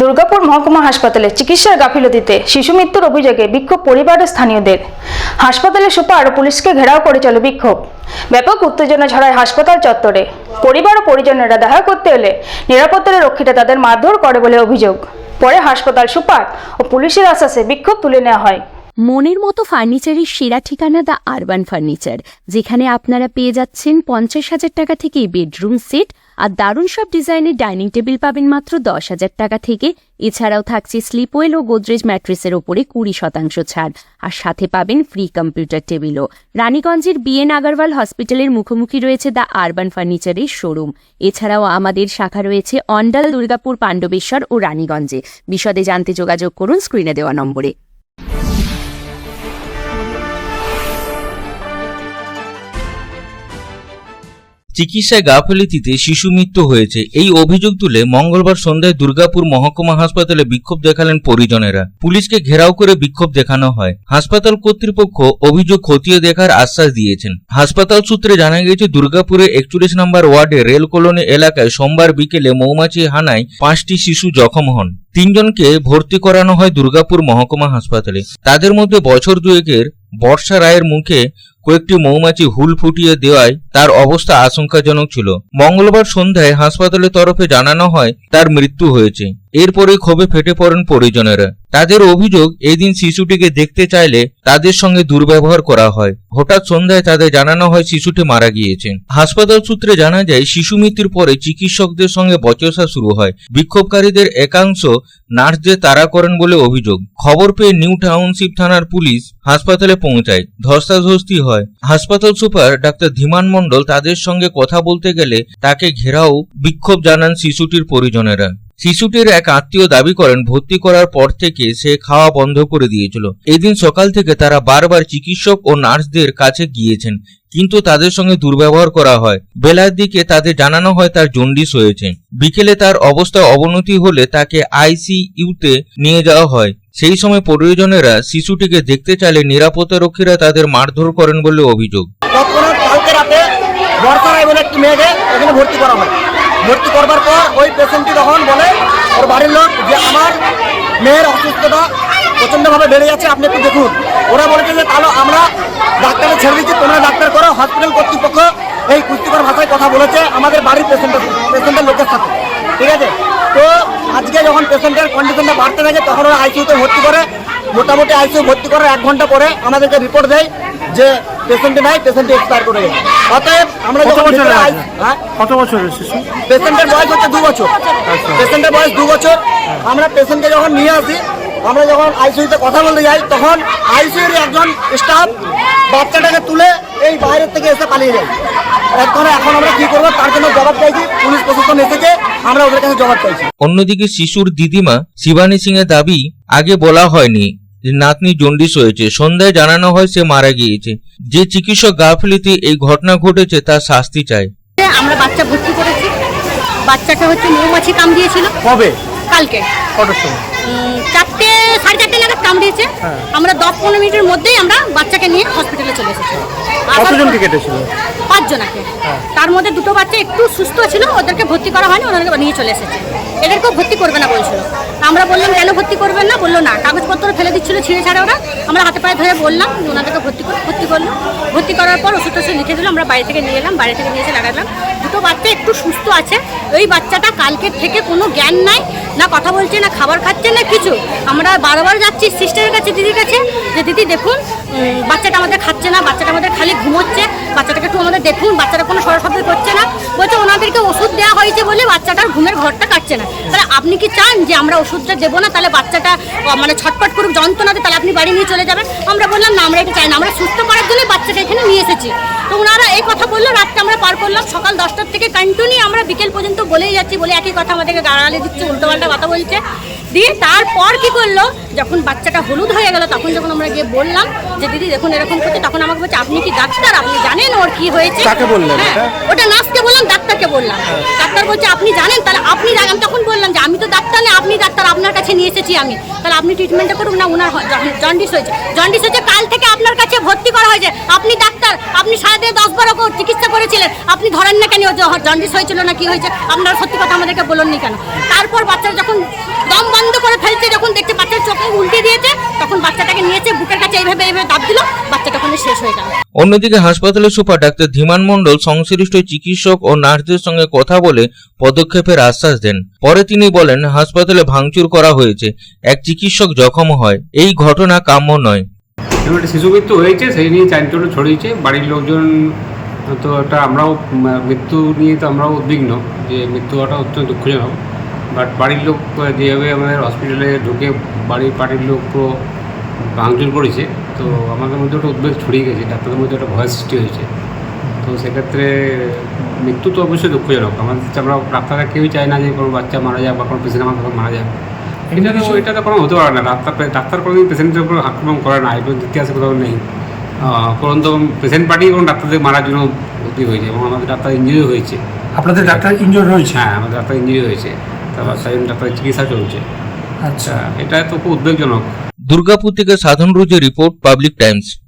দুর্গাপুর মহকুমা হাসপাতালে চিকিৎসার গাফিলতিতে শিশু মৃত্যুর অভিযোগে বিক্ষোভ পরিবারের স্থানীয়দের। হাসপাতালে সুপার ও পুলিশকে ঘেরাও করে চলে বিক্ষোভ। ব্যাপক উত্তেজনা ছড়ায় হাসপাতাল চত্বরে। পরিবার ও পরিজনেরা দেখা করতে এলে নিরাপত্তার রক্ষীরা তাদের মারধর করে বলে অভিযোগ। পরে হাসপাতাল সুপার ও পুলিশের আশ্বাসে বিক্ষোভ তুলে নেওয়া হয়। মনের মতো ফার্নিচারের সেরা ঠিকানা দ্য আরবান ফার্নিচার, যেখানে আপনারা পেয়ে যাচ্ছেন পঞ্চাশ হাজার টাকা থেকে বেডরুম সেট আর দারুণ সব ডিজাইনের ডাইনিং টেবিল পাবেন মাত্র দশ হাজার টাকা থেকে। এছাড়াও থাকছে স্লিপওয়েল ও গোদরেজ ম্যাট্রেসের ওপরে কুড়ি শতাংশ ছাড় আর সাথে পাবেন ফ্রি কম্পিউটার টেবিলও। রানীগঞ্জের বিএন আগারওয়াল হসপিটালের মুখোমুখি রয়েছে দ্য আরবান ফার্নিচারের শোরুম। এছাড়াও আমাদের শাখা রয়েছে অন্ডাল দুর্গাপুর পাণ্ডবেশ্বর ও রানীগঞ্জে। বিশদে জানতে যোগাযোগ করুন স্ক্রিনে দেওয়া নম্বরে। চিকিৎসায় গাফিলতিতে শিশু মৃত্যু হয়েছে। এই অভিযোগ তুলে মঙ্গলবার সন্ধ্যায় দুর্গাপুর মহকুমা হাসপাতালে বিক্ষোভ দেখালেন পরিজনেরা। পুলিশকে ঘেরাও করে বিক্ষোভ দেখানো হয়। হাসপাতাল কর্তৃপক্ষ অভিযোগ খতিয়ে দেখার আশ্বাস দিয়েছেন। হাসপাতাল সূত্রে জানা গেছে দুর্গাপুরে একচল্লিশ নম্বর ওয়ার্ডে রেল কলোনি এলাকায় সোমবার বিকেলে মৌমাছি হানায় পাঁচটি শিশু জখম হন। তিনজনকে ভর্তি করানো হয় দুর্গাপুর মহকুমা হাসপাতালে। তাদের মধ্যে বছর দুয়েকের বর্ষা রায়ের মুখে কয়েকটি মৌমাছি হুল ফুটিয়ে দেওয়ায় তার অবস্থা আশঙ্কাজনক ছিল। মঙ্গলবার সন্ধ্যায় হাসপাতালের তরফে জানানো হয়, তার মৃত্যু হয়েছে। এরপরে ক্ষোভে ফেটে পড়েন পরিজনেরা। তাদের অভিযোগ, এদিন শিশুটিকে দেখতে চাইলে তাদের সঙ্গে দুর্ব্যবহার করা হয়। হঠাৎ সন্ধ্যায় তাদের জানানো হয় শিশুটি মারা গিয়েছে। হাসপাতাল সূত্রে জানা যায়, শিশু মৃত্যুর পরে চিকিৎসকদের সঙ্গে বচসা শুরু হয়। বিক্ষোভকারীদের একাংশ নার্সদের তাড়া করেন বলে অভিযোগ। খবর পেয়ে নিউ টাউনশিপ থানার পুলিশ হাসপাতালে পৌঁছায়। ধস্তাধস্তি হয়। হাসপাতাল সুপার ডাক্তার ধীমান মণ্ডল তাদের সঙ্গে কথা বলতে গেলে তাকে ঘেরাও বিক্ষোভ জানান শিশুটির পরিজনেরা। শিশুটির এক আত্মীয় দাবি করেন, ভর্তি করার পর থেকে সে খাওয়া বন্ধ করে দিয়েছিল। এদিন সকাল থেকে তারা বারবার চিকিৎসক ও নার্সদের কাছে গিয়েছেন, কিন্তু তাদের সঙ্গে দুর্ব্যবহার করা হয়। বেলার দিকে তাদের জানানো হয় তার জন্ডিস হয়েছে। বিকেলে তার অবস্থা অবনতি হলে তাকে আইসিইউতে নিয়ে যাওয়া হয়। সেই সময় পরিজনেরা শিশুটিকে দেখতে চাইলে নিরাপত্তা রক্ষীরা তাদের মারধর করেন বলে অভিযোগ। ভর্তি করা হয়। ভর্তি করবার পর ওই পেশেন্টটি তখন বলে ওর বাড়ির লোক যে আমার মেয়ের অসুস্থতা প্রচণ্ডভাবে বেড়ে যাচ্ছে, আপনি একটু দেখুন। ওরা বলেছে যে তাহলে আমরা ডাক্তারে ছেড়ে দিচ্ছি তোমরা ডাক্তার করো হসপিটাল কর্তৃপক্ষ এই কুস্তিকর ভাষায় কথা বলেছে, আমাদের বাড়ির পেশেন্টের পেশেন্টের লোকের সাথে। ঠিক আছে? তো আজকে যখন পেশেন্টের কন্ডিশনটা বাড়তে থাকে, তখন ওরা আইসিউতে ভর্তি করে, মোটামুটি আইসিইউ ভর্তি করার এক ঘণ্টা পরে আমাদেরকে রিপোর্ট দেয় যে পেশেন্টে নাই পেশেন্টে এক্সপায়ার করে গেছে। অতএব আমরা কত যখন হ্যাঁ? কত বছরের শিশু? পেশেন্টের বয়স হচ্ছে দু বছর। পেশেন্টের বয়স দু বছর। আমরা পেশেন্টকে যখন নিয়ে আসি আমরা যখন আইসিইউতে কথা বলতে যাই তখন আইসিইউর একজন স্টাফ বাচ্চাটাকে তুলে এই বাইরের থেকে এসে পালিয়ে যায়। এখন এখন আমরা কি করব? তার জন্য জবাব চাইছি পুলিশ প্রশাসন এসেছে আমরা ওদের কাছে জবাব চাইছি। অন্যদিকে শিশুর দিদিমা শিবানী সিং এর দাবি আগে বলা হয়নি। নাতনি জন্ডিস হয়েছে সন্ধ্যায় জানানো হয় সে মারা গিয়েছে। যে চিকিৎসক গাফিলিতে এই ঘটনা ঘটেছে তার শাস্তি চায় আমরা বাচ্চা ভর্তি করেছি। বাচ্চাটা হচ্ছে মৌমাছি কামড়িয়েছিল কবে? কালকে। কটার সময়? চারটে সাড়ে চারটে নাগাদ কামড়িয়েছে আমরা দশ পনেরো মিনিটের মধ্যেই আমরা বাচ্চাকে নিয়ে হসপিটালে চলে এসেছি। কতজনকে পর- পাঁচজনাকে। তার মধ্যে দুটো বাচ্চা একটু সুস্থ ছিল ওদেরকে ভর্তি করা হয়নি ওনাদেরকে নিয়ে চলে এসেছে। এদেরকেও ভর্তি করবে না বলছিল। আমরা বললাম কেন ভর্তি করবেন না? বলল না কাগজপত্র ফেলে দিচ্ছিল ছিঁড়ে ছাড়া ওরা। আমরা হাতে পায়ে ধরে বললাম ওনাদেরকে ভর্তি করে ভর্তি করল। ভর্তি করার পর ওষুধ টষুধ লিখে দিল আমরা বাড়ি থেকে নিয়ে এলাম বাড়ি থেকে নিয়ে এসে লাগালাম। দুটো বাচ্চা একটু সুস্থ আছে। ওই বাচ্চাটা কালকের থেকে কোনো জ্ঞান নাই না কথা বলছে না খাবার খাচ্ছে না কিছু। আমরা বারবার যাচ্ছি সিস্টারের কাছে দিদির কাছে যে দিদি দেখুন বাচ্চাটা আমাদের খাচ্ছে না, বাচ্চাটা আমাদের খালি ঘুমোচ্ছে, বাচ্চাটাকে একটু আমাদের দেখুন, বাচ্চাটা কোনো সরাসরি করছে না, বলছে ওনাদেরকে ওষুধ দেওয়া হয়েছে বলে বাচ্চাটার ঘুমের ঘরটা কাটছে না। তাহলে আপনি কি চান যে আমরা ওষুধটা দেবো না? তাহলে বাচ্চাটা মানে ছটপট করুক, যন্ত্রণাতে তাহলে আপনি বাড়ি নিয়ে চলে যাবেন। আমরা বললাম, না, আমরা এটা চাই না। আমরা সুস্থ করার জন্য বাচ্চাটা এখানে নিয়ে এসেছি। তো ওনারা এই কথা বলল রাতটা আমরা পার করলাম সকাল দশটার থেকে কন্টিনিউ আমরা বিকেল পর্যন্ত বলেই যাচ্ছি বলে একই কথা আমাদেরকে গাড়ালি দিচ্ছে উল্টোপাল্টা কথা বলছে। দিয়ে তারপর কি করল যখন বাচ্চাটা হলুদ হয়ে গেল তখন যখন আমরা গিয়ে বললাম যে দিদি দেখুন এরকম করছে তখন আমাকে বলছে আপনি কি ডাক্তার? আপনি জানেন ওর কি হয়েছে? হ্যাঁ? ওটা নার্সকে বললাম ডাক্তারকে বললাম। ডাক্তার বলছে আপনি জানেন? তাহলে আপনি। আমি তখন বললাম যে আমি তো ডাক্তার না আপনি ডাক্তার আপনার কাছে নিয়ে এসেছি আমি। তাহলে আপনি ট্রিটমেন্টটা করুন। না ওনার জন্ডিস হয়েছে। জন্ডিস হয়েছে কাল থেকে ভর্তি করা হয়েছে। আপনি ডাক্তার, আপনি সারাদিনে দশ বারো চিকিৎসা করেছিলেন। আপনি ধরেন না কেন জন্ডিস হয়েছিল না কি হয়েছে? আপনার সত্যি কথা আমাদেরকে বলুননি কেন? তারপর বাচ্চারা যখন দম বন্ধ করে ফেলছে, যখন দেখছে বাচ্চার চোখে উল্টে দিয়েছে, তখন বাচ্চাটাকে নিয়েছে, বুকের কাছে এইভাবে এইভাবে দাব দিল, বাচ্চাটা ওখানে শেষ হয়ে গেল। অন্যদিকে হাসপাতালের সুপার ডাক্তার ধীমান মণ্ডল সংশ্লিষ্ট চিকিৎসক ও নার্সদের সঙ্গে কথা বলে পদক্ষেপের আশ্বাস দেন। পরে তিনি বলেন, হাসপাতালে ভাঙচুর করা হয়েছে। এক চিকিৎসক জখম হয়। এই ঘটনা কাম্য নয়। এরকম একটা শিশু মৃত্যু হয়েছে, সেই নিয়ে চাঞ্চল্য ছড়িয়েছে। বাড়ির লোকজন তো একটা আমরাও মৃত্যু নিয়ে তো আমরাও উদ্বিগ্ন যে মৃত্যু হওয়াটা অত্যন্ত দুঃখজনক। বাট বাড়ির লোক যেভাবে আমাদের হসপিটালে ঢুকে বাড়ির পার্টির লোক পুরো ভাঙচুর করেছে, তো আমাদের মধ্যে একটা উদ্বেগ ছড়িয়ে গেছে, ডাক্তারদের মধ্যে একটা ভয় সৃষ্টি হয়েছে। তো সেক্ষেত্রে মৃত্যু তো অবশ্যই দুঃখজনক। আমাদের আমরা, ডাক্তাররা কেউই চায় না যে কোনো বাচ্চা মারা যাক বা কোনো পেশেন্ট আমার মারা যাক। এটা তো এটা তো কোনো হতে পারে না। ডাক্তার ডাক্তার কোনোদিন পেশেন্টের উপর আক্রমণ করে না। এগুলো ইতিহাসে কোথাও নেই। পরন্ত পেশেন্ট পার্টি এবং ডাক্তারদের মারার জন্য ক্ষতি হয়েছে এবং আমাদের ডাক্তার ইঞ্জুরি হয়েছে। আপনাদের ডাক্তার ইনজোর হয়েছে? হ্যাঁ আমাদের ডাক্তার ইঞ্জুরি হয়েছে। তারপর সেই ডাক্তারের চিকিৎসা চলছে। আচ্ছা। এটা তো খুব উদ্বেগজনক। দুর্গাপুর থেকে সাধন রুজের রিপোর্ট পাবলিক টাইমস।